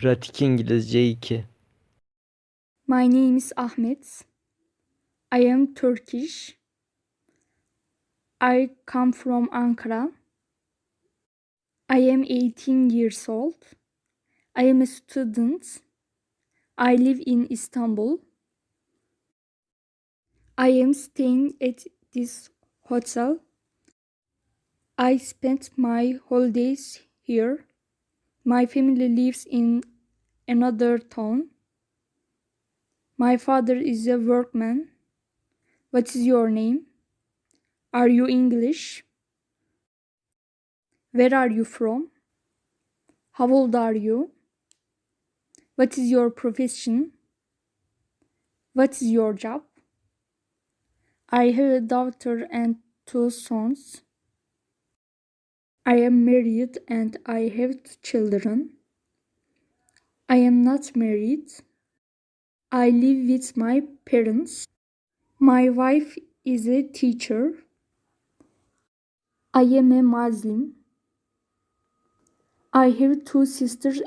Pratik İngilizce 2 My name is Ahmet. I am Turkish. I come from Ankara. I am 18 years old. I am a student. I live in Istanbul. I am staying at this hotel. I spent my holidays here. My family lives in another town. My father is a workman. What is your name? Are you English? Where are you from? How old are you? What is your profession? What is your job? I have a daughter and two sons. I am married and I have two children. I am not married. I live with my parents. My wife is a teacher. I am a Muslim. I have two sisters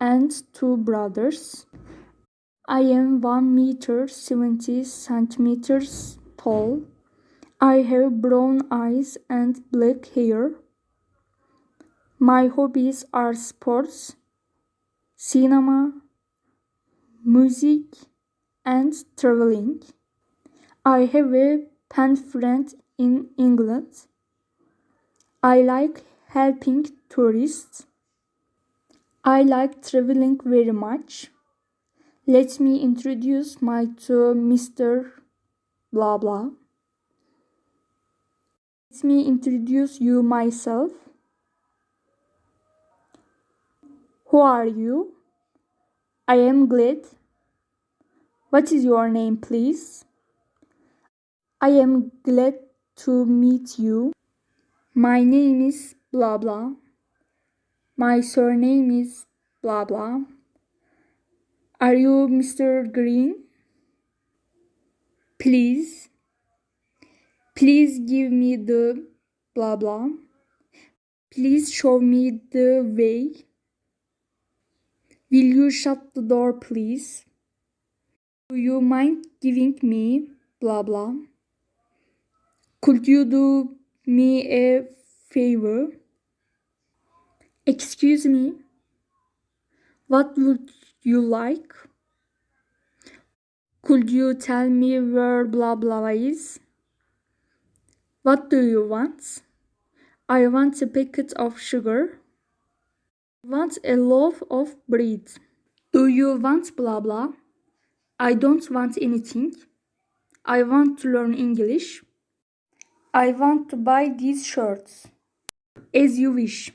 and two brothers. I am 1 meter 70 centimeters tall. I have brown eyes and black hair. My hobbies are sports, cinema, music, and traveling. I have a pen friend in England. I like helping tourists. I like traveling very much. Let me introduce my to Mr. Blah blah. Let me introduce you myself. Who are you? I am glad. What is your name, please? I am glad to meet you. My name is blah blah. My surname is blah blah. Are you Mr. Green? Please. Please give me the blah blah. Please show me the way. Will you shut the door, please? Do you mind giving me blah blah? Could you do me a favor? Excuse me. What would you like? Could you tell me where blah blah is? What do you want? I want a packet of sugar. Want a loaf of bread. Do you want blah blah? I don't want anything. I want to learn English. I want to buy these shirts. As you wish.